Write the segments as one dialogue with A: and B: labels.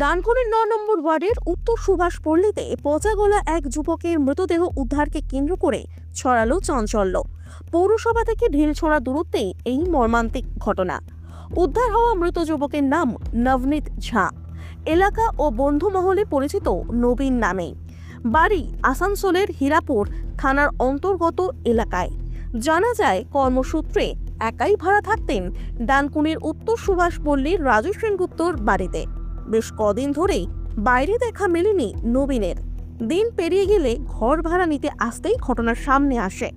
A: ডানকুনির ন নম্বর ওয়ার্ডের উত্তর সুভাষ পল্লীতে পচাগলা এক যুবকের মৃতদেহ উদ্ধারকে কেন্দ্র করে ছড়ালো চাঞ্চল্য। পৌরসভা থেকে ঢিলছোড়া দূরত্বে এই মর্মান্তিক ঘটনা। উদ্ধার হওয়া মৃত যুবকের নাম নবনীত ঝা। এলাকা ও বন্ধু মহলে পরিচিত নবীন নামে। বাড়ি আসানসোলের হীরাপুর থানার অন্তর্গত এলাকায়। জানা যায়, কর্মসূত্রে একাই ভাড়া থাকতেন ডানকুনির উত্তর সুভাষ পল্লীর রাজু সেনগুপ্তর বাড়িতে। বেশ কদিন ধরেই বাইরে দেখা মেলেনি নবীনের। দিন পেরিয়ে গেলে ঘর ভাড়া নিতে আসতেই ঘটনার সামনে আসে।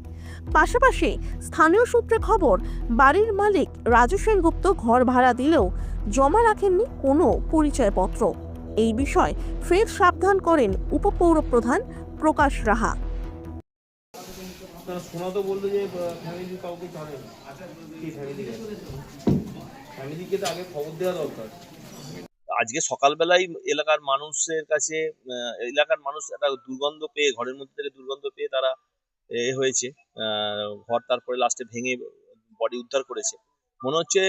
A: পাশাপাশি স্থানীয় সূত্রে খবর বাড়ির মালিক রাজু সেনগুপ্ত ঘর ভাড়া দিলেও জমা রাখেননি কোনো পরিচয়পত্র। এই বিষয়ে ফের সাবধান করেন উপপৌর প্রধান প্রকাশ রাহা।
B: শোনা তো বলল যে ফ্যামিলি কাউকে না কি ফ্যামিলি ফ্যামিলিকে তো আগে খবর দেওয়া দরকার।
C: আজকে সকালবেলায় এলাকার মানুষের কাছে এলাকার মানুষ একটা দুর্গন্ধ পেয়ে ঘরের মধ্যে থেকে দুর্গন্ধ পেয়ে তারা এ হয়েছে। ঘর তারপরে লাস্টে ভেঙে বডি উদ্ধার করেছে। মনে হচ্ছে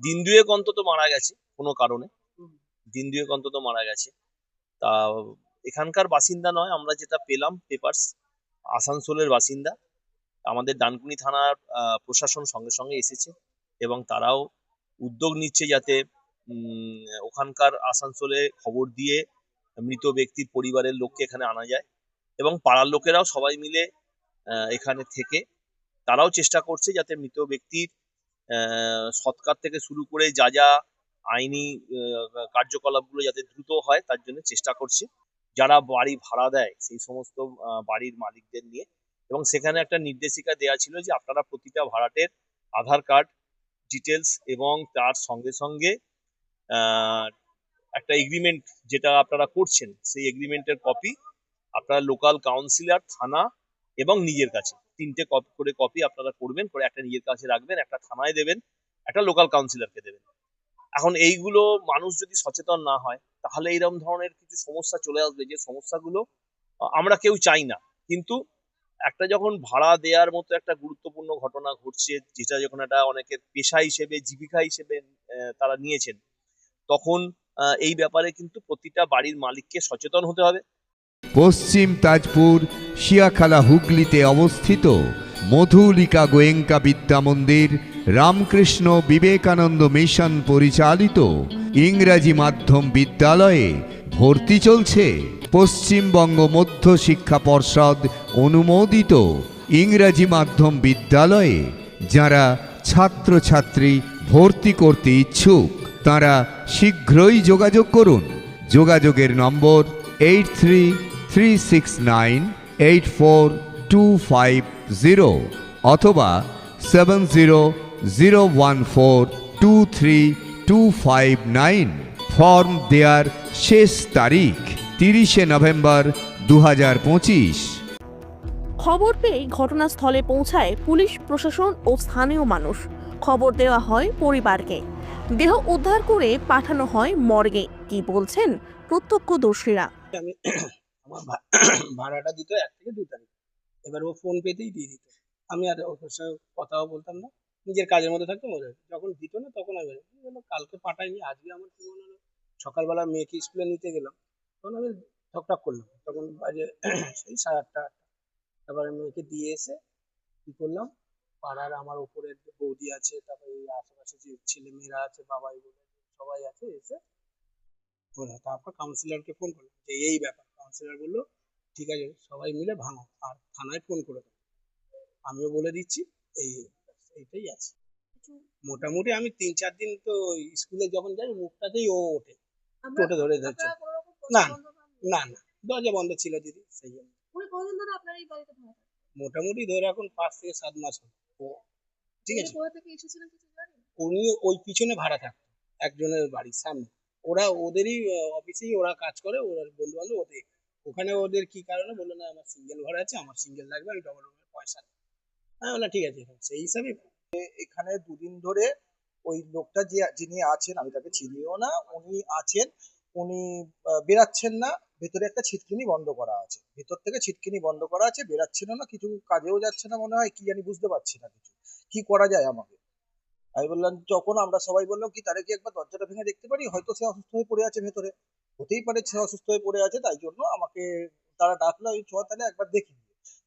C: দিন দুয়েক অন্তত মারা গেছে কোনো কারণে। দিন দুয়েক অন্তত মারা গেছে। তা এখানকার বাসিন্দা নয় আমরা যেটা পেলাম পেপার্স আসানসোলের বাসিন্দা। আমাদের ডানকুনি থানার প্রশাসন সঙ্গে সঙ্গে এসেছে এবং তারাও উদ্যোগ নিচ্ছে যাতে ওখানকার আসানসোলে খবর দিয়ে মৃত ব্যক্তির পরিবারের লোককে এখানে আনা যায় এবং পাড়ার লোকেরাও সবাই মিলে এখানে থেকে তারাও চেষ্টা করছে যাতে মৃত ব্যক্তির সৎকার থেকে শুরু করে যা যা আইনি কার্যকলাপগুলো যাতে দ্রুত হয় তার জন্য চেষ্টা করছে। যারা বাড়ি ভাড়া দেয় সেই সমস্ত বাড়ির মালিকদের নিয়ে এবং সেখানে একটা নির্দেশিকা দেওয়া ছিল যে আপনারা প্রতিটা ভাড়াটের আধার কার্ড ডিটেলস এবং তার সঙ্গে সঙ্গে একটা এগ্রিমেন্ট যেটা আপনারা করছেন, সেই এগ্রিমেন্টের কপি আপনারা লোকাল কাউন্সিলর থানা এবং নিজের কাছে। তিনটে কপি করে কপি আপনারা করবেন, করে একটা নিজের কাছে রাখবেন, একটা থানায় দেবেন, একটা লোকাল কাউন্সিলরকে দেবেন। এখন এইগুলো মানুষ যদি সচেতন না হয়, তাহলে এইরকম ধরনের কিছু সমস্যা চলে আসবে যে সমস্যাগুলো আমরা কেউ চাই না। কিন্তু একটা যখন ভাড়া দেওয়ার মতো একটা গুরুত্বপূর্ণ ঘটনা ঘটছে, যেটা যখন একটা অনেকের পেশা হিসেবে, জীবিকা হিসেবে তারা নিয়েছেন তখন এই ব্যাপারে কিন্তু প্রতিটা বাড়ির মালিককে সচেতন হতে হবে।
D: পশ্চিম তাজপুর, শিয়াখালা হুগলিতে অবস্থিত মধুলিকা গোয়েঙ্কা বিদ্যা মন্দির, রামকৃষ্ণ বিবেকানন্দ মিশন পরিচালিত ইংরাজি মাধ্যম বিদ্যালয়ে ভর্তি চলছে। পশ্চিমবঙ্গ মধ্য শিক্ষা পর্ষদ অনুমোদিত ইংরাজি মাধ্যম বিদ্যালয়ে যারা ছাত্রছাত্রী ভর্তি করতে ইচ্ছুক তারা শীঘ্রই যোগাযোগ করুন। যোগাযোগের নম্বর eight three three six nine eight four two five zero অথবা seven zero zero one four two three two five nine. Form দেয়ার শেষ তারিখ তিরিশে নভেম্বর দু হাজার পঁচিশ।
A: খবর পেয়ে ঘটনাস্থলে পৌঁছায় পুলিশ, প্রশাসন ও স্থানীয় মানুষ। খবর দেওয়া হয় পরিবারকে। দেহ উদ্ধার করে পাঠানো হয় মর্গে। কি বলছেন প্রত্যক্ষদর্শীরা?
B: আমি আমার ভাড়াটা দিত এক থেকে দু তারিখ। এবার ও ফোন পেতেই দিয়ে দিত। আমি আর ওর সঙ্গে কথাও বলতাম না। নিজের কাজের মধ্যে থাকতাম ওদের যখন দিত না তখন আমি বলি, বলল, কালকে পাঠাইনি আজকে আমার কি মনে হলো। সকালবেলা মেয়েকে স্কুলে নিতে গেলাম। তখন আমি ঠকঠাক করলাম। তখন বাজে সেই সাড়ে আটটা আটটা। তারপরে মেয়েকে দিয়ে এসে কি করলাম পাড়ার আমার ওপরের যে বৌদি আছে তারপরে এই আশেপাশে যে ছেলে মেয়েরা আছে বাবাই বলে সবাই আছে এসে বললাম তারপর কাউন্সিলরকে ফোন করলাম যে এই ব্যাপার। কাউন্সিলর বলল ঠিক আছে সবাই মিলে ভাঙো আর থানায় ফোন করে দাও। আমিও বলে দিচ্ছি এই এইটাই আছে। মোটামুটি আমি তিন চার দিন তো স্কুলে যখন যাই মুখটাতেই ও ওঠে। টোটো ধরে ধরছে। না, না না দরজা বন্ধ ছিল দিদি সেই জন্য। মোটামুটি ধরে এখন পাঁচ থেকে সাত মাস ও ঠিক আছে? উনি ওই পিছনে ভাড়া থাকতো একজনের বাড়ির সামনে। ওরা ওদেরই অফিসেই ওরা কাজ করে ওরা বন্ধু বান্ধব ওদের ওখানে ওদের কি কারণে বলল না আমার সিঙ্গেল ঘর আছে আমার সিঙ্গেল লাগবে আমি ডবল রুমের পয়সা নেই আমি বললাম ঠিক আছে সেই হিসাবে
E: এখানে দুদিন ধরে ওই লোকটা যে যিনি আছেন আমি তাকে চিনিও না উনি আছেন উনি বেরাচ্ছেন না। ভেতরে একটা ছিটকিনি বন্ধ করা আছে। ভেতর থেকে ছিটকিনি বন্ধ করা আছে, বেরাচ্ছেন না, কিছু কাজেও যাচ্ছে না মনে হয়, কি জানি বুঝতে পারছি না কিছু। কি করা যায় আমাকে? আমি বললাম যখন আমরা সবাই বললাম, কি তারে কি একবার দরজাটা ভেঙে দেখতে পারি? হয়তো সে অসুস্থ হয়ে পড়ে আছে ভেতরে। হতেই পারে সে অসুস্থ হয়ে পড়ে আছে, তাই জন্য আমাকে তারা ডাকলো আমি চ তাহলে একবার দেখি।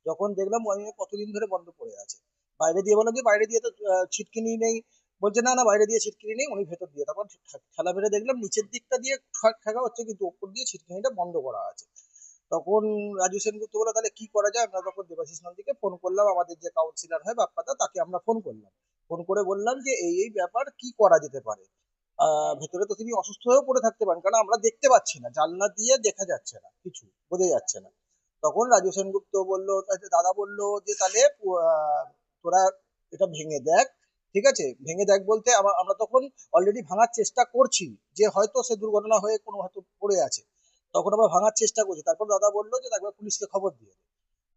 E: যখন দেখলাম, আমি কতদিন ধরে বন্ধ পড়ে আছে। বাইরে দিয়ে বললাম যে, বাইরে দিয়ে তো ছিটকিনি নেই বলছে, না না, বাইরে দিয়ে ছিটকিনি নেই, উনি ভেতর দিয়ে। ঠে- ঠেলা ফেলে দেখলাম, নিচের দিকটা দিয়ে ঠা- ঠেকা হচ্ছে, কিন্তু ওপর দিয়ে ছিটকিনিটা বন্ধ করা আছে। তখন রাজু সেনগুপ্ত বলল, তাহলে কি করা যায়? আমরা তখন দেবাশিস নন্দীকে ফোন করলাম, আমাদের যে কাউন্সিলর হয়, বাপ্পাদা, তাকে আমরা ফোন করলাম। ফোন করে বললাম যে, এই এই ব্যাপার কি করা যেতে পারে? ভেতরে তো তিনি অসুস্থ হয়েও পড়ে থাকতে পারেন, কারণ আমরা দেখতে পাচ্ছি না, জানলা দিয়ে দেখা যাচ্ছে না, কিছু বোঝা যাচ্ছে না। তখন রাজু সেনগুপ্ত বলল দাদা বলল যে, তাহলে তোরা এটা ভেঙে দেখ ঠিক আছে? ভেঙে দেখ বলতে আমরা তখন অলরেডি ভাঙার চেষ্টা করছি, যে হয়তো সে দুর্ঘটনা হয়ে কোনো হয়তো পড়ে আছে। তখন আমরা ভাঙার চেষ্টা করছি। তারপর দাদা বলল যে একবার পুলিশকে খবর দিয়ে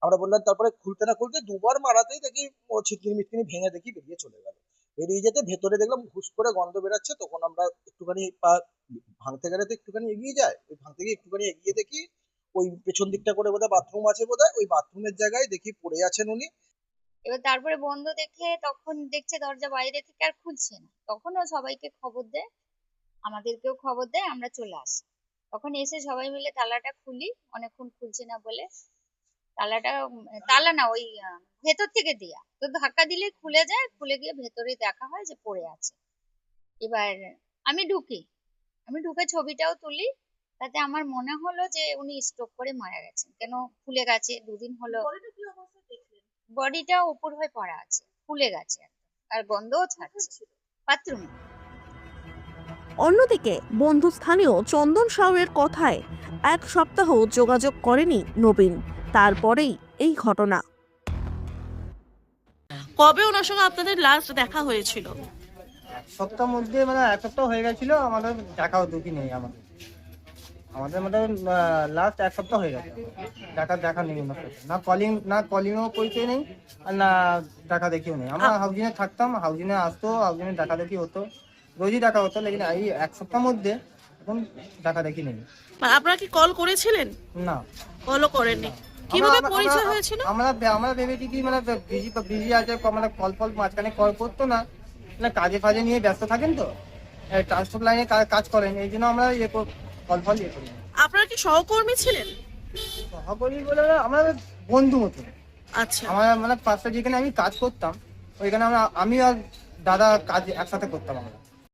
E: আমরা বললাম, তারপরে খুলতে না খুলতে দুবার মারাতেই দেখি ছিটকিনি মিটকিনি ভেঙে দেখি বেরিয়ে চলে গেল। বেরিয়ে যেতে ভেতরে দেখলাম ঘুষ করে গন্ধ বেরাচ্ছে, তখন আমরা একটুখানি পা, ভাঙতে গেলে তো একটুখানি এগিয়ে যায়। ওই ভাঙতে গিয়ে একটুখানি এগিয়ে দেখি, ওই পেছন দিকটা করে বোধহয় বাথরুম আছে বোধহয়, ওই বাথরুমের জায়গায় দেখি পড়ে আছেন উনি।
F: এবার তারপরে বন্ধ দেখে তখন দেখছে দরজা বাইরে থেকে আর খুলছে না। তখন ও সবাইকে খবর দেয়, আমাদেরকেও খবর দেয়, আমরা চলে আসি। তখন এসে সবাই মিলে তালাটা খুলি, অনেকক্ষণ খুলছে না বলে। তালাটা, তালা না, ওই ভেতর থেকে দেয়া। তো ধাক্কা দিলে খুলে যায়, খুলে গিয়ে ভেতরে দেখা হয় যে পড়ে আছে। এবার আমি ঢুকি। আমি ঢুকে ছবিটাও তুলি, তাতে আমার মনে হলো যে উনি স্ট্রোক করে মারা গেছেন। কেন ফুলে গেছে? দুদিন হলো বডিটা উপর হয়ে পড়া আছে ফুলে গেছে আর গন্ধও ছাড়ছে। বাথরুমে
A: অন্যদিকে বন্ধু স্থানীয় চন্দন সাউয়ের কথায় এক সপ্তাহ যোগাযোগ করেনি নবীন। তারপরেই এই ঘটনা।
G: কবে ওনার সঙ্গে আপনাদের লাস্ট দেখা হয়েছিল?
H: সপ্তাহ মধ্যে মানে এক সপ্তাহ হয়ে গেছিল আমাদের দেখা দুটি নেই আমাদের। আমাদের মধ্যে লাস্ট এক সপ্তাহ হয়ে গেছে। দেখা দেখা নেই ওনার সাথে। না কলিং না কলিংও পরিচয় নেই আর না দেখা দেখিও নেই। আমরা হাউজিংয়ে থাকতাম হাউজিংয়ে আসতো হাউজিংয়ে দেখা দেখি হতো। রোজই দেখা হতো লেকিন এই এক সপ্তাহ মধ্যে এখন দেখা দেখি নেই।
G: মানে আপনারা কি কল করেছিলেন?
H: না।
G: কলও করেননি। কীভাবে পরিচয় হয়েছিল?
H: আমরা আমরা ভেবেছি কি মানে বিজি বিজি আছে মানে কল ফল মাঝখানে কল করতো না। না কাজে ফাজে নিয়ে ব্যস্ত থাকেন তো। ট্রান্সপোর্ট লাইনে কাজ করেন। এই জন্য আমরা ইয়ে ফল ইয়ে করি
G: আপনারা কি সহকর্মী ছিলেন?
H: সহকর্মী বলে আমার বন্ধু মতো।
G: আচ্ছা।
H: আমার মানে পাঁচটা যেখানে আমি কাজ করতাম ওইখানে আমরা আমি আর দাদা কাজ একসাথে করতাম আমরা।